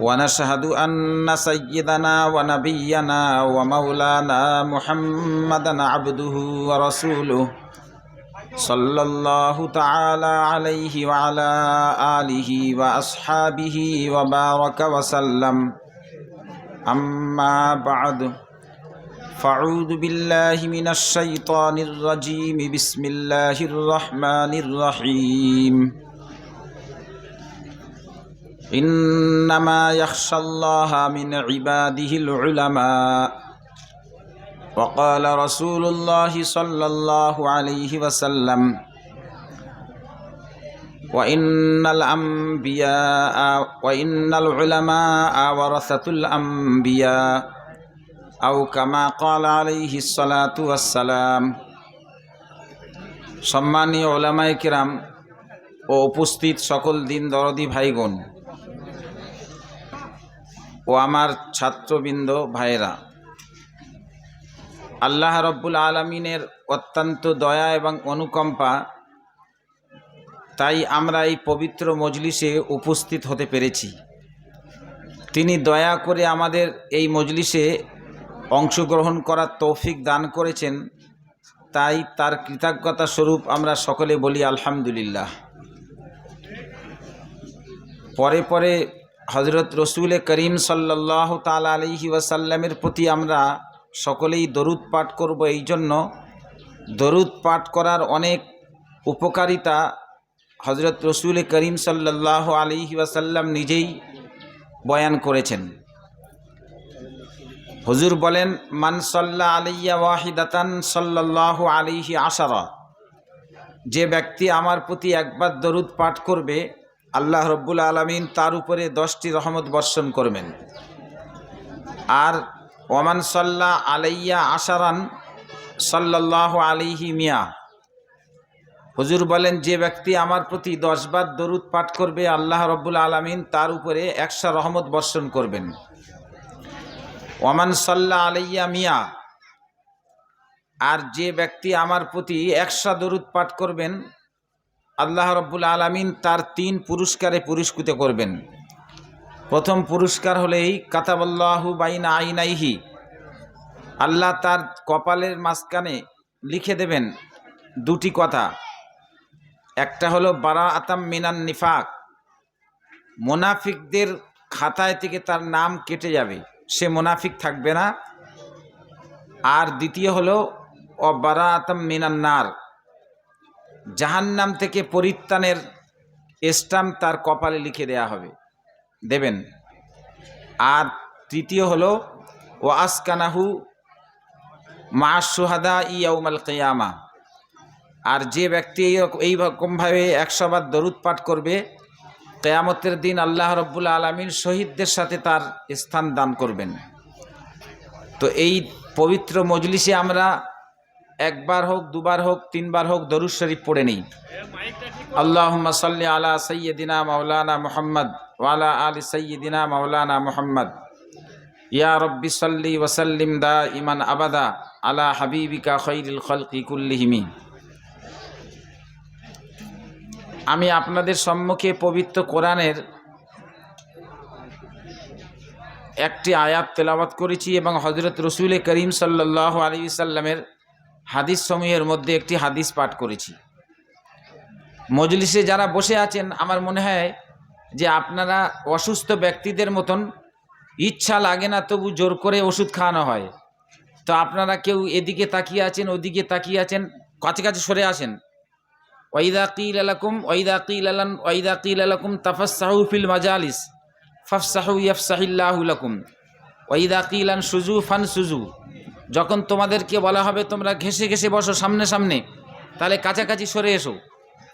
ونشهد أن سيدنا ونبينا ومولانا محمدا عبده ورسوله صلى الله تعالى عليه وعلى آله وأصحابه وبارك وسلم أما بعد فاعوذ بالله من الشيطان الرجيم بسم الله الرحمن الرحيم إنما يخشى الله من عباده العلماء وقال رسول الله صلى الله عليه وسلم وإن الأنبياء وإن العلماء ورثة الأنبياء أو كما قال عليه الصلاة والسلام সম্মানীয় ওলামায়ে কিরাম ও উপস্থিত সকল দিন দরদি ভাইগণ ও আমার ছাত্রবৃন্দ ভাইয়েরা, আল্লাহ রব্বুল আলমিনের অত্যন্ত দয়া এবং অনুকম্পা, তাই আমরা এই পবিত্র মজলিসে উপস্থিত হতে পেরেছি। তিনি দয়া করে আমাদের এই মজলিসে অংশগ্রহণ করার তৌফিক দান করেছেন, তাই তার কৃতজ্ঞতা স্বরূপ আমরা সকলে বলি আলহামদুলিল্লাহ। পরে পরে হজরত রসুল করিম সাল্লাহ তাল আলহি ওয়াসাল্লামের প্রতি আমরা সকলেই দরুদ পাঠ করব। এই জন্য দরুদ পাঠ করার অনেক উপকারিতা হজরত রসুল করিম সাল্লাহ আলহি ওয়াসাল্লাম নিজেই বয়ান করেছেন। হুজুর বলেন, মান সাল্লাহ আলিয়া ওয়াহিদাতান সাল্লাহ আলিহি আশারা। যে ব্যক্তি আমার প্রতি একবার দরুদ পাঠ করবে আল্লাহ রব্বুল আলমিন তার উপরে দশটি রহমত বর্ষণ করবেন। আর ওমান সাল্লাহ আলাইয়া আশারান সাল্লাহ আলিহি মিয়া। হুজুর বলেন, যে ব্যক্তি আমার প্রতি দশবার দরুদ পাঠ করবে, আল্লাহ রব্বুল আলমিন তার উপরে একশো রহমত বর্ষণ করবেন। ওমান সাল্লাহ আলাইয়া মিয়া। আর যে ব্যক্তি আমার প্রতি একশো দরুদ পাঠ করবেন আল্লাহ রব্বুল আলমিন তার তিন পুরস্কারে পুরস্কৃত করবেন। প্রথম পুরস্কার হলেই কাতাবল্লাহু বাইনা আইনাইহি। আল্লাহ তার কপালের মাঝখানে লিখে দেবেন দুটি কথা। একটা হলো বারা আতাম মিনান নিফাক। মোনাফিকদের খাতায় থেকে তার নাম কেটে যাবে, সে মোনাফিক থাকবে না। আর দ্বিতীয় হলো ও বারা আতাম মিনান নার। জাহান্নাম থেকে পরিত্রাণের স্টাম্প তার কপালে লিখে দেয়া হবে। দেবেন। আর তৃতীয় হলো, ও আসকানাহু মা সুহাদা ইয়াউমাল কেয়ামা। আর যে ব্যক্তি এই রকমভাবে একশোবার দরুদ পাঠ করবে, কেয়ামতের দিন আল্লাহ রব্বুল আলমিন শহীদদের সাথে তার স্থান দান করবেন। তো এই পবিত্র মজলিসে আমরা একবার হোক, দুবার হোক, তিনবার হোক, দরুদ শরীফ পড়ে নিই। আল্লাহ সাল্লি আলা সৈয়দিনা মৌলানা মোহাম্মদ ওয়ালা আলি সৈয়দিনা মাওলানা মোহাম্মদ। ইয়া রব্বি সাল্লি ওসাল্লিম দা ইমান আবাদা আলা হাবিবিকা খৈরুল খলকি কুল্লিহিমি আমি আপনাদের সম্মুখে পবিত্র কোরআনের একটি আয়াত তেলাওয়াত করেছি এবং হজরত রসুল করিম সাল্লাহ আলী সাল্লামের হাদিস সমূহের মধ্যে একটি হাদিস পাঠ করেছি। মজলিসে যারা বসে আছেন, আমার মনে হয় যে আপনারা অসুস্থ ব্যক্তিদের মতন ইচ্ছা লাগে না তবু জোর করে ওষুধ খাওয়ানো হয়। তো আপনারা কেউ এদিকে তাকিয়ে আছেন, ওদিকে তাকিয়ে আছেন, কাছে কাছে সরে আসেন। ওয়াইদা কিল আলাকুম, ওয়াইদা কিল আলান, ওয়াইদা কিল আলাকুম তাফাসাহু ফিল মাজালিস, ফাফসাহু ইয়াফসাহিল্লাহুলাকুম ওয়াইদা কিলান সুজু ফান সুজু যখন তোমাদেরকে বলা হবে তোমরা ঘেসে ঘেসে বসো সামনে সামনে, তাহলে কাছাকাছি সরে এসো।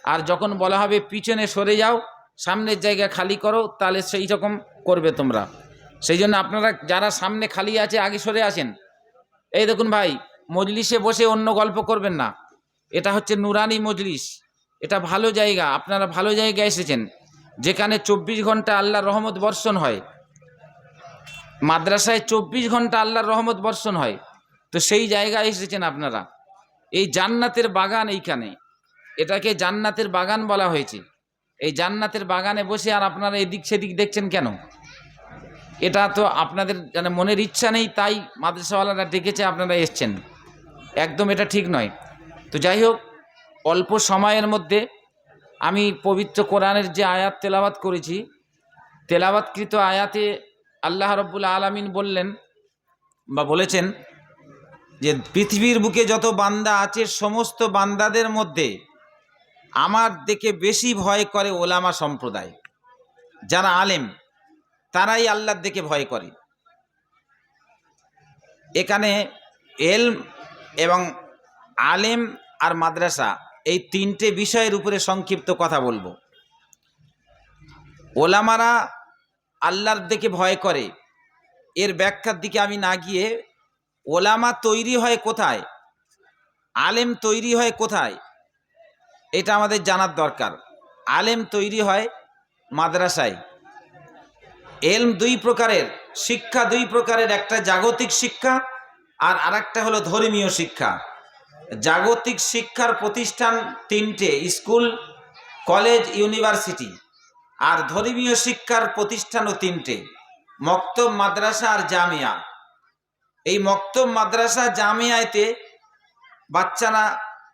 আর যখন বলা হবে পিছনে সরে যাও, সামনের জায়গা খালি করো, তাহলে সেই রকম করবে তোমরা। সেই জন্য আপনারা যারা সামনে খালি আছে, আগে সরে আসেন। এই দেখুন ভাই, মজলিসে বসে অন্য গল্প করবেন না। এটা হচ্ছে নুরানি মজলিস। এটা ভালো জায়গা, আপনারা ভালো জায়গায় এসেছেন। যেখানে চব্বিশ ঘণ্টা আল্লাহর রহমত বর্ষণ হয়। মাদ্রাসায় চব্বিশ ঘণ্টা আল্লাহর রহমত বর্ষণ হয়। তো সেই জায়গায় এসেছেন আপনারা। এই জান্নাতের বাগান এইখানে। এটাকে জান্নাতের বাগান বলা হয়েছে। এই জান্নাতের বাগানে বসে আর আপনারা এদিক সেদিক দেখছেন কেন? এটা তো আপনাদের মানে মনের ইচ্ছা নেই, তাই মাদ্রাসাওয়ালারা ডেকেছে, আপনারা এসছেন। একদম এটা ঠিক নয়। তো যাই হোক, অল্প সময়ের মধ্যে আমি পবিত্র কোরআনের যে আয়াত তেলাওয়াত করেছি, তেলাওয়াতকৃত আয়াতে আল্লাহ রব্বুল আলমিন বললেন বা বলেছেন যে পৃথিবীর বুকে যত বান্দা আছে, সমস্ত বান্দাদের মধ্যে আমার দেখে বেশি ভয় করে ওলামা সম্প্রদায়। যারা আলেম, তারাই আল্লাহর দেখে ভয় করে। এখানে এলম এবং আলেম আর মাদ্রাসা এই তিনটে বিষয়ের উপরে সংক্ষিপ্ত কথা বলব। ওলামারা আল্লাহর দেখে ভয় করে। এর ব্যাখ্যার দিকে আমি না গিয়ে ওলামা তৈরি হয় কোথায়? আলেম তৈরি হয় কোথায়? এটা আমাদের জানার দরকার। আলেম তৈরি হয় মাদ্রাসায়। এলম দুই প্রকারের, শিক্ষা দুই প্রকারের, একটা জাগতিক শিক্ষা আর আরেকটা হলো ধর্মীয় শিক্ষা। জাগতিক শিক্ষার প্রতিষ্ঠান তিনটে, স্কুল, কলেজ, ইউনিভার্সিটি। আর ধর্মীয় শিক্ষার প্রতিষ্ঠানও তিনটে, মক্তব, মাদ্রাসা আর জামিয়া। এই মক্তব মাদ্রাসা জামিয়াতে বাচ্চারা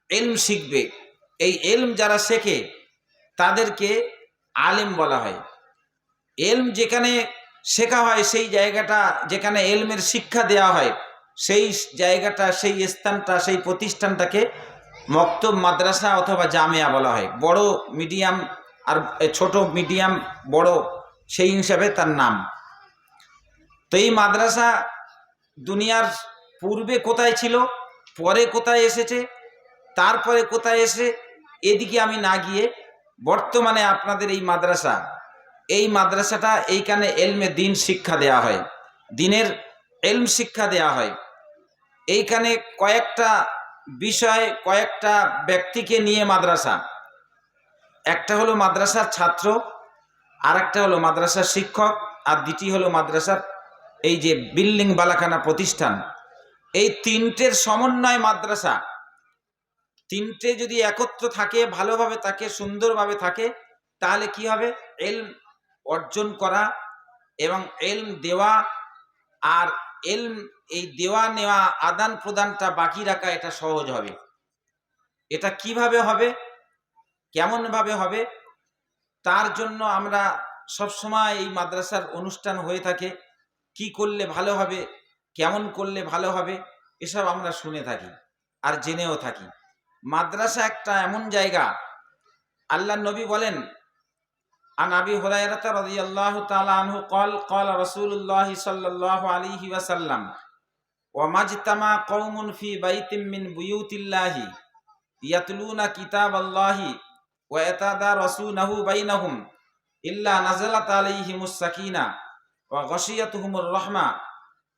এলম শিখবে। এই এলম যারা শেখে, তাদেরকে আলেম বলা হয়। এলম যেখানে শেখা হয়, সেই জায়গাটা যেখানে এলমের শিক্ষা দেওয়া হয়, সেই জায়গাটা, সেই স্থানটা, সেই প্রতিষ্ঠানটাকে মক্তব মাদ্রাসা অথবা জামিয়া বলা হয়। বড়, মিডিয়াম আর ছোট, মিডিয়াম, বড়, সেই হিসাবে তার নাম। তো এই মাদ্রাসা দুনিয়ার পূর্বে কোথায় ছিল, পরে কোথায় এসেছে, তারপরে কোথায় এসে, এদিকে আমি না গিয়ে বর্তমানে আপনাদের এই মাদ্রাসা, এই মাদ্রাসাটা এইখানে এলমে দিন শিক্ষা দেয়া হয়, দিনের এলম শিক্ষা দেয়া হয়। এইখানে কয়েকটা বিষয়, কয়েকটা ব্যক্তিকে নিয়ে মাদ্রাসা। একটা হলো মাদ্রাসার ছাত্র আর একটা হলো মাদ্রাসার শিক্ষক, আর দ্বিতীয় হলো মাদ্রাসার এই যে বিল্ডিং বালাখানা প্রতিষ্ঠান, এই তিনটের সমন্বয় মাদ্রাসা, তিনটে যদি একত্র থাকে, ভালোভাবে থাকে, সুন্দরভাবে থাকে, তাহলে কি হবে? এলম অর্জন করা এবং এলম দেওয়া আর এলম এই দেওয়া নেওয়া আদান প্রদানটা বাকি রাখা, এটা সহজ হবে। এটা কীভাবে হবে? কেমনভাবে হবে? তার জন্য আমরা সবসময় এই মাদ্রাসার অনুষ্ঠান হয়ে থাকে। কি করলে ভালো হবে কেমন করলে ভালো হবে এসব আমরা শুনে থাকি আর জেনেও থাকি মাদ্রাসা একটা এমন জায়গা আল্লাহ নবী বলেন عن أبي هريرة رضي الله تعالى عنه قال قال رسول الله صلى الله عليه وسلم وما اجتمع قوم في بيت من بيوت الله يتلون كتاب الله ويتدارسونه بينهم إلا نزلت عليهم السكينة ওয়াশিয়াতহুমুর রহমা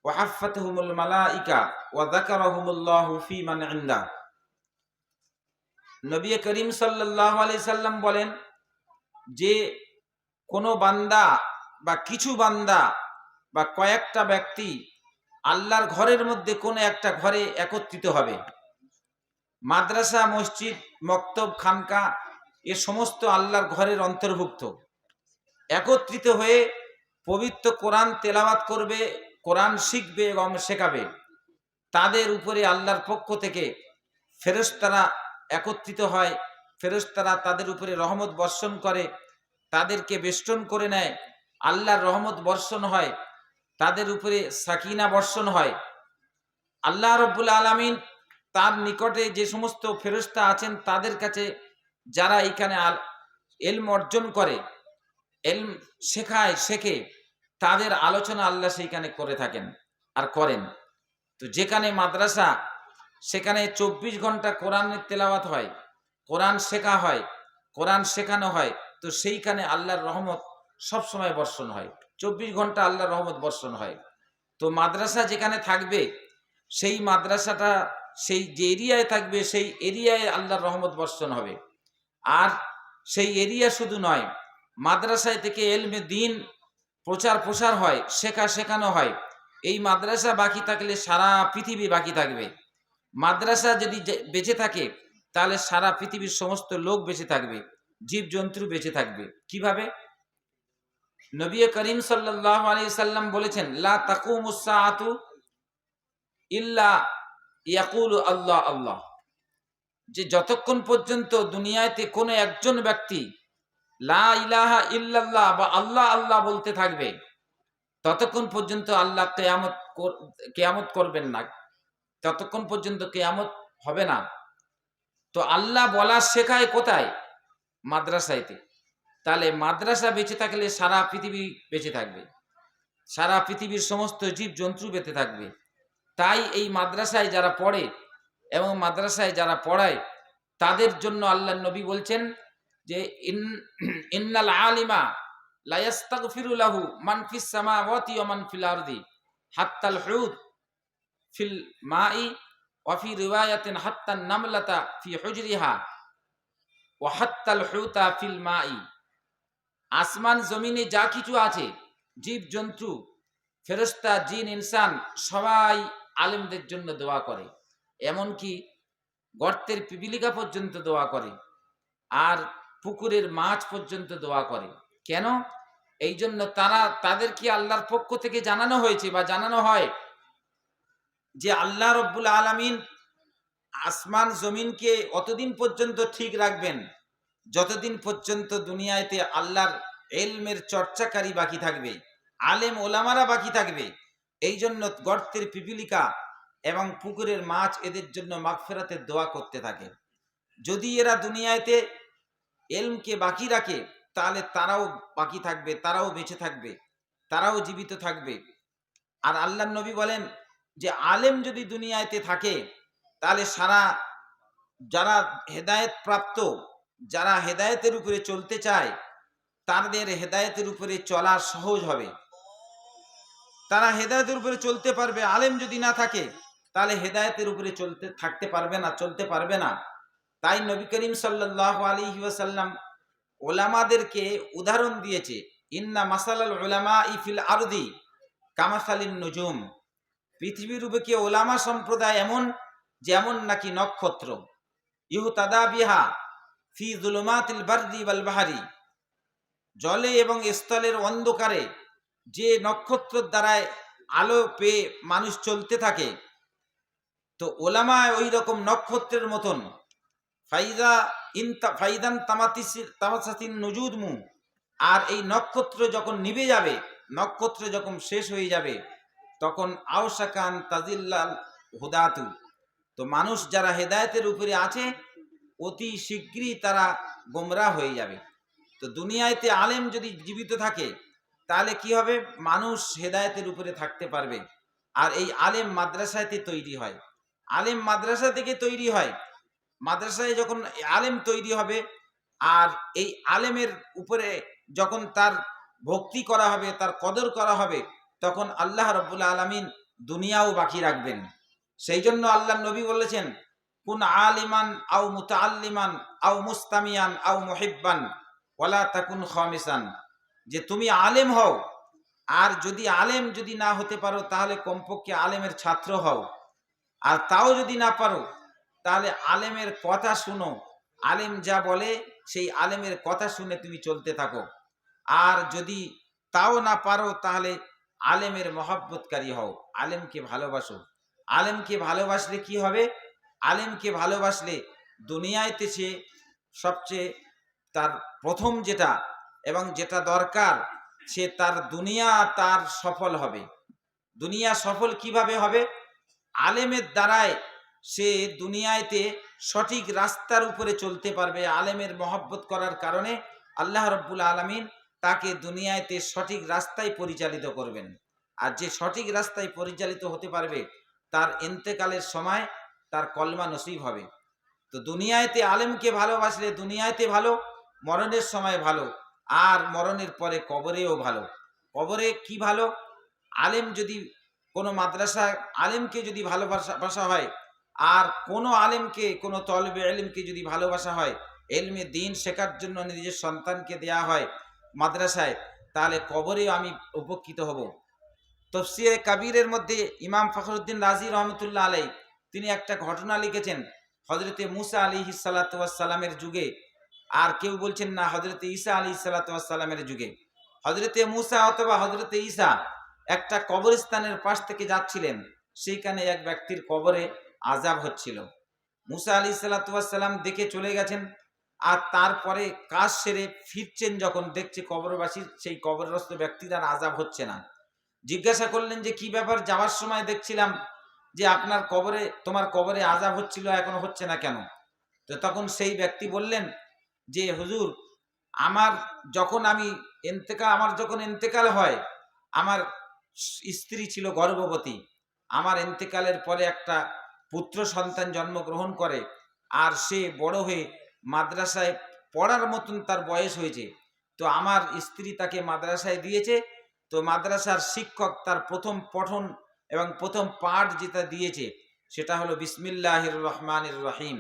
ওয়াহাফাতহুমুল মালাইকা ওয়া যাকারাহুমুল্লাহু ফি মান ইনদা নবী করিম সাল্লাল্লাহু আলাইহি সাল্লাম বলেন, যে কোন বান্দা বা কিছু বান্দা বা কয়েকটা ব্যক্তি আল্লাহর ঘরের মধ্যে কোন একটা ঘরে একত্রিত হবে। মাদ্রাসা, মসজিদ, মক্তব, খানকা, এ সমস্ত আল্লাহর ঘরের অন্তর্ভুক্ত। একত্রিত হয়ে পবিত্র কোরআন তেলাওয়াত করবে, কোরআন শিখবে এবং শেখাবে। তাদের উপরে আল্লাহর পক্ষ থেকে ফেরস্তারা একত্রিত হয় ফেরস্তারা তাদের উপরে রহমত বর্ষণ করে, তাদেরকে বেষ্টন করে নেয়, আল্লাহর রহমত বর্ষণ হয়, তাদের উপরে সাকিনা বর্ষণ হয়। আল্লাহ রব্বুল আলমিন তার নিকটে যে সমস্ত ফেরস্তা আছেন, তাদের কাছে যারা এখানে এলম অর্জন করে, এলম শেখায়, শেখে তাদের আলোচনা আল্লাহ সেইখানে করে থাকেন আর করেন। তো যেখানে মাদ্রাসা, সেখানে চব্বিশ ঘণ্টা কোরআনের তেলাওয়াত হয়, কোরআন শেখা হয়, কোরআন শেখানো হয়, তো সেইখানে আল্লাহর রহমত সব সময় বর্ষণ হয়। চব্বিশ ঘণ্টা আল্লাহর রহমত বর্ষণ হয়। তো মাদ্রাসা যেখানে থাকবে, সেই মাদ্রাসাটা, সেই যে এরিয়ায় থাকবে, সেই এরিয়ায় আল্লাহর রহমত বর্ষণ হবে। আর সেই এরিয়া শুধু নয়, মাদ্রাসায় থেকে এলমে দিন প্রচার প্রসার হয় শেখা শেখানো হয়। এই মাদ্রাসা বাকি থাকলে সারা পৃথিবী বাকি থাকবে। মাদ্রাসা যদি বেঁচে থাকে, তাহলে সারা পৃথিবীর সমস্ত লোক বেঁচে থাকবে, জীবজন্তু বেঁচে থাকবে। কীভাবে? নবী করিম সাল্লাহ আলী সাল্লাম বলেছেন ইয়াকুল আল্লাহ আল্লাহ। যে যতক্ষণ পর্যন্ত দুনিয়াতে কোনো একজন ব্যক্তি লা ইলাহা ইল্লাল্লাহ বা আল্লাহ আল্লাহ বলতে থাকবে। ততক্ষণ পর্যন্ত আল্লাহ কেয়ামত কেয়ামত করবেন না। ততক্ষণ পর্যন্ত কেয়ামত হবে না। তো আল্লাহ বলা শেখায় কোথায়? মাদ্রাসাইতে তাহলে মাদ্রাসা বেঁচে থাকলে সারা পৃথিবী বেঁচে থাকবে। সারা পৃথিবীর সমস্ত জীব জন্তু বেঁচে থাকবে। তাই এই মাদ্রাসায় যারা পড়ে এবং মাদ্রাসায় যারা পড়ায়, তাদের জন্য আল্লাহ নবী বলছেন যে ইন, ইন্নাল আলিমা লাহু মান ফিস সামাওয়াতি ওয়া মান ফিল আরদি হাত্তাল হুদ ফিল মাই ওয়া ফি রিওয়ায়াতিন হাত্তান নামলাতা ফি হুজরিহা ওয়া হাত্তাল হুতা ফিল মাই। আসমান, জমিনে যা কিছু আছে, জীব, জন্তু, ফেরেশতা, জিন, ইনসান, সবাই আলেমদের জন্য দোয়া করে। এমনকি গর্তের পিপিলিকা পর্যন্ত দোয়া করে। আর পুকুরের মাছ পর্যন্ত দোয়া করে। কেন? এই জন্য তারা তাদেরকে আল্লাহর পক্ষ থেকে জানানো হয়েছে বা জানানো হয় যে আল্লাহ রব্বুল আলামিন আসমান, জমিনকে অতদিন পর্যন্ত ঠিক রাখবেন, যতদিন পর্যন্ত দুনিয়াতে আল্লাহর এলমের চর্চাকারী বাকি থাকবে, আলেম ওলামারা বাকি থাকবে এই জন্য গর্তের পিপিলিকা এবং পুকুরের মাছ এদের জন্য মাগফেরাতের দোয়া করতে থাকে। যদি এরা দুনিয়াতে এলমকে বাকি রাখে, তাহলে তারাও বাকি থাকবে, তারাও বেঁচে থাকবে, তারাও জীবিত থাকবে। আর আল্লাহ নবী বলেন যে, আলেম যদি দুনিয়াতে থাকে, তাহলে সারা যারা হেদায়েত প্রাপ্ত, যারা হেদায়েতের উপরে চলতে চায়, তাদের হেদায়েতের উপরে চলা সহজ হবে। তারা হেদায়েতের উপরে চলতে পারবে, আলেম যদি না থাকে, তাহলে হেদায়েতের উপরে চলতে, থাকতে পারবে না, চলতে পারবে না। তাই নবী করিম সাল্লাহ আলী ওয়াসাল্লাম ওলামাদেরকে উদাহরণ দিয়েছে, ইন্না মাসালাল ওলামা ইফিল আরদি কামাসালিন নজুম। পৃথিবীর উপরে ওলামা সম্প্রদায় এমন, যেমন নাকি নক্ষত্র? ইহু তাদা বিহা ফি জুলুমাতিল বারদি ওয়াল বাহারি। জলে এবং স্থলের অন্ধকারে যে নক্ষত্রের দ্বারায় আলো পেয়ে মানুষ চলতে থাকে, তো ওলামায় ওই রকম নক্ষত্রের মতন। ফাইদা ইনতা ফাইদান তামাতিসির তামাসাতিন নজুদমু। আর এই নক্ষত্র যখন নিভে যাবে, নক্ষত্র যখন শেষ হয়ে যাবে, তখন আওসাকান তাজিল্লাল হুদাতু। তো মানুষ যারা হেদায়েতের উপরে আছে, অতি শীঘ্রই তারা গোমরা হয়ে যাবে। তো দুনিয়াতে আলেম যদি জীবিত থাকে, তাহলে কি হবে? মানুষ হেদায়েতের উপরে থাকতে পারবে। আর এই আলেম মাদ্রাসাতে তৈরি হয়। আলেম মাদ্রাসা থেকে তৈরি হয় মাদ্রাসায় যখন আলেম তৈরি হবে আর এই আলেমের উপরে যখন তার ভক্তি করা হবে, তার কদর করা হবে, তখন আল্লাহ রব্বুল্লা আলমিন দুনিয়াও বাকি রাখবেন। সেই জন্য আল্লাহ নবী বলেছেন, কুন আলিমান আও মুতাআল্লিমান আও মুস্তামিয়ান আও মুহিব্বান, ওয়ালা তাকুন খামিসান। যে তুমি আলেম হও, আর যদি আলেম যদি না হতে পারো, তাহলে কমপক্ষে আলেমের ছাত্র হও। আর তাও যদি না পারো তাহলে আলেমের কথা শুনো। আলেম যা বলে, সেই আলেমের কথা শুনে তুমি চলতে থাকো। আর যদি তাও না পারো, তাহলে আলেমের মহাব্বতকারী হও। আলেমকে ভালোবাসো। আলেমকে ভালোবাসলে কি হবে? আলেমকে ভালোবাসলে দুনিয়াতে সে সবচেয়ে তার প্রথম যেটা এবং যেটা দরকার, সে তার দুনিয়া তার সফল হবে। দুনিয়া সফল কীভাবে হবে? আলেমের দ্বারায় সে দুনিয়াতে সঠিক রাস্তার উপরে চলতে পারবে, আলেমের মহব্বত করার কারণে আল্লাহ রব্বুল আলমিন তাকে দুনিয়াতে সঠিক রাস্তায় পরিচালিত করবেন। আর যে সঠিক রাস্তায় পরিচালিত হতে পারবে, তার ইন্তেকালের সময় তার কলমা নসিব হবে। তো দুনিয়াতে আলেমকে ভালোবাসলে দুনিয়াতে ভালো, মরণের সময় ভালো, আর মরণের পরে কবরেও ভালো। কবরে কি ভালো? আলেম যদি কোনো মাদ্রাসা আলেমকে যদি ভালোবাসা বাসা হয় আর কোনো আলেমকে, কোনো তলবে আলেমকে যদি ভালোবাসা হয় এলমে দিন শেখার জন্য নিজের সন্তানকে দেয়া হয় মাদ্রাসায়, তাহলে কবরেও আমি উপকৃত হব। তফসিরে কাবিরের মধ্যে ইমাম ফখরুদ্দিন রাজি রহমতুল্লাহ আলাই, তিনি একটা ঘটনা লিখেছেন হজরতে মুসা আলী সালাতামের যুগে, আর কেউ বলছেন না হজরতে ঈসা আলী সাল্লাতামের যুগে। হজরতে মুসা অথবা হজরতে ঈসা একটা কবরস্থানের পাশ থেকে যাচ্ছিলেন, সেইখানে এক ব্যক্তির কবরে আজাব হচ্ছিল। মুসা আলী সাল্লাতাম দেখে চলে গেছেন আর তারপরে কাজ সেরে ফিরছেন যখন দেখছে কবরবাসী, সেই কবরগ্রস্ত ব্যক্তির আজাব হচ্ছে না। জিজ্ঞাসা করলেন যে, কি ব্যাপার? যাওয়ার সময় দেখছিলাম যে আপনার কবরে, তোমার কবরে আজাব হচ্ছিল, এখনও হচ্ছে না কেন? তো তখন সেই ব্যক্তি বললেন যে, হুজুর, আমার যখন আমি এন্তেকা, আমার যখন এন্তেকাল হয়, আমার স্ত্রী ছিল গর্ভবতী। আমার এন্তেকালের পরে একটা পুত্র সন্তান জন্মগ্রহণ করে আর সে বড় হয়ে মাদ্রাসায় পড়ার মতন তার বয়স হয়েছে। তো আমার স্ত্রী তাকে মাদ্রাসায় দিয়েছে। তো মাদ্রাসার শিক্ষক তার প্রথম পঠন এবং প্রথম পাঠ যেটা দিয়েছে, সেটা হলো বিসমিল্লাহির রহমানির রহিম।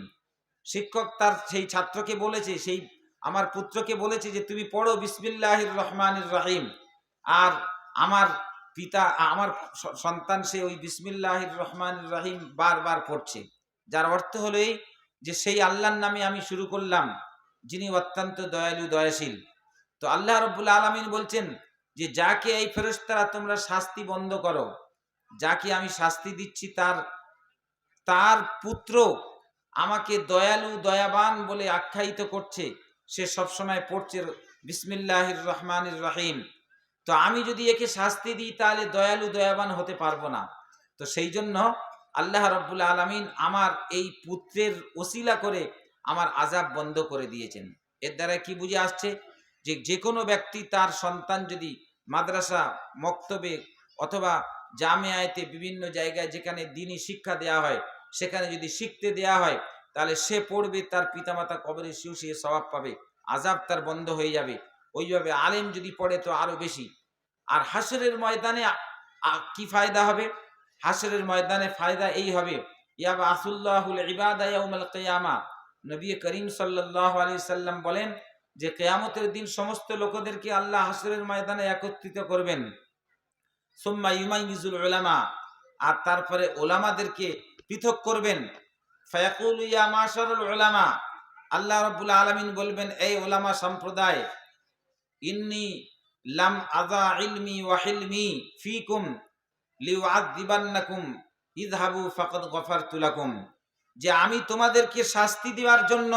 শিক্ষক তার সেই ছাত্রকে বলেছে, সেই আমার পুত্রকে বলেছে যে, তুমি পড়ো বিসমিল্লাহির রহমানির রহিম। আর আমার পিতা, আমার সন্তান সে ওই বিসমিল্লাহির রহমান রাহিম বারবার পড়ছে। যার অর্থ হলো এই যে সেই আল্লাহর নামে আমি শুরু করলাম, যিনি অত্যন্ত দয়ালু, দয়াশীল। তো আল্লাহ রব্বুল আলমিন বলছেন যে, যাকে এই ফেরস্তারা তোমরা শাস্তি বন্ধ করো, যাকে আমি শাস্তি দিচ্ছি তার তার পুত্র আমাকে দয়ালু, দয়াবান বলে আখ্যায়িত করছে, সে সবসময় পড়ছে বিসমিল্লাহির রহমানির রহিম। তো আমি যদি একে শাস্তি দিই, তাহলে দয়ালু, দয়াবান হতে পারব না। তো সেই জন্য আল্লাহ রব্বুল আলমিন আমার এই পুত্রের ওসিলা করে আমার আজাব বন্ধ করে দিয়েছেন। এর দ্বারা কি বুঝে আসছে? যে যে কোনো ব্যক্তি তার সন্তান যদি মাদ্রাসা, মক্তবে অথবা জামিয়াতে বিভিন্ন জায়গায় যেখানে দিনই শিক্ষা দেয়া হয়, সেখানে যদি শিখতে দেয়া হয়, তাহলে সে পড়বে, তার পিতামাতা কবরে সে স্বভাব পাবে আজাব তার বন্ধ হয়ে যাবে। ওইভাবে আলেম যদি পড়ে তো আরও বেশি। আর হাসরের ময়দানে কি ফায়দা হবে? হাসরের ময়দানে ফায়দা এই হবে ইয়াবা আসুল্লাহুল ইবাদা ইয়াউমাল কিয়ামা। নবী করিম সাল্লাল্লাহু আলাইহি সাল্লাম বলেন যে কেয়ামতের দিন সমস্ত লোকদেরকে আল্লাহ হাসরের ময়দানে একত্রিত করবেন। সুম্মা ইউমাইজুল উলামা, আর তারপরে ওলামাদেরকে পৃথক করবেন। ফায়াকুল ইয়া মাশারুল উলামা, আল্লাহ রাব্বুল আলামিন বলবেন, এই ওলামা সম্প্রদায় ইন্নি লাম আযা ইলমি ওয়া হিলমি ফিকুম লিউআযিবান্নাকুম, ইযহাবু ফাকাদ গফারতু লাকুম। যে আমি তোমাদেরকে শাস্তি দেওয়ার জন্য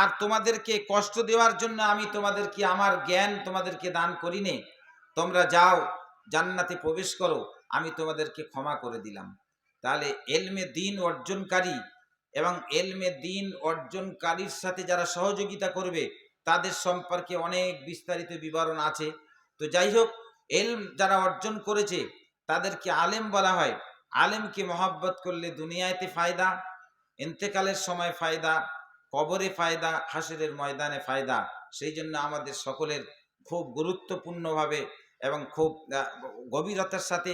আর তোমাদেরকে কষ্ট দেওয়ার জন্য আমি তোমাদেরকে আমার জ্ঞান তোমাদেরকে দান করিনে, তোমরা যাও জান্নাতে প্রবেশ করো, আমি তোমাদেরকে ক্ষমা করে দিলাম। তাহলে এলমে দিন অর্জনকারী এবং এলমে দিন অর্জনকারীর সাথে যারা সহযোগিতা করবে তাদের সম্পর্কে অনেক বিস্তারিত বিবরণ আছে। তো যাই হোক এলম যারা অর্জন করেছে, তাদেরকে আলেম বলা হয়। আলেমকে মহাব্বত করলে দুনিয়াতে ফায়দা ইন্তেকালের সময় ফায়দা, কবরে ফায়দা, হাসিরের ময়দানে ফায়দা। সেই জন্য আমাদের সকলের খুব গুরুত্বপূর্ণভাবে এবং খুব গভীরতার সাথে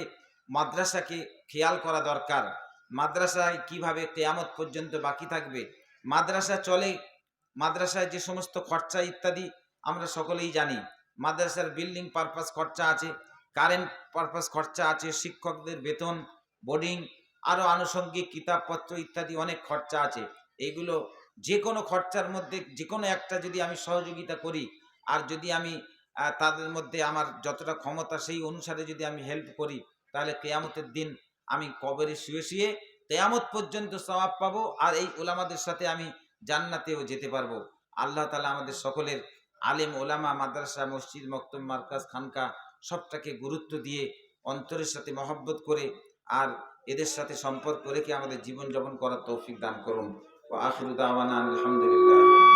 মাদ্রাসাকে খেয়াল করা দরকার। মাদ্রাসায় কীভাবে কেয়ামত পর্যন্ত বাকি থাকবে? মাদ্রাসা চলে মাদ্রাসায় যে সমস্ত খরচা ইত্যাদি আমরা সকলেই জানি। মাদ্রাসার বিল্ডিং পারপাস খরচা আছে কারেন্ট পারপাস খরচা আছে, শিক্ষকদের বেতন বোর্ডিং আরও আনুষঙ্গিক কিতাবপত্র ইত্যাদি অনেক খরচা আছে। এইগুলো যে কোনো খরচার মধ্যে যে কোনো একটা যদি আমি সহযোগিতা করি, আর যদি আমি তাদের মধ্যে আমার যতটা ক্ষমতা সেই অনুসারে যদি আমি হেল্প করি, তাহলে কেয়ামতের দিন আমি কবরে শুয়ে শুয়ে কেয়ামত পর্যন্ত সওয়াব পাবো। আর এই ওলামাদের সাথে আমি জান্নাতেও যেতে পারব। আল্লাহ তালা আমাদের সকলের আলেম, ওলামা, মাদ্রাসা, মসজিদ মক্তম মার্কাজ খানকা সবটাকে গুরুত্ব দিয়ে অন্তরের সাথে মহব্বত করে আর এদের সাথে সম্পর্ক রেখে আমাদের জীবনযাপন করার তৌফিক দান করুন। আখরুদ আওয়ানা আলহামদুলিল্লাহ।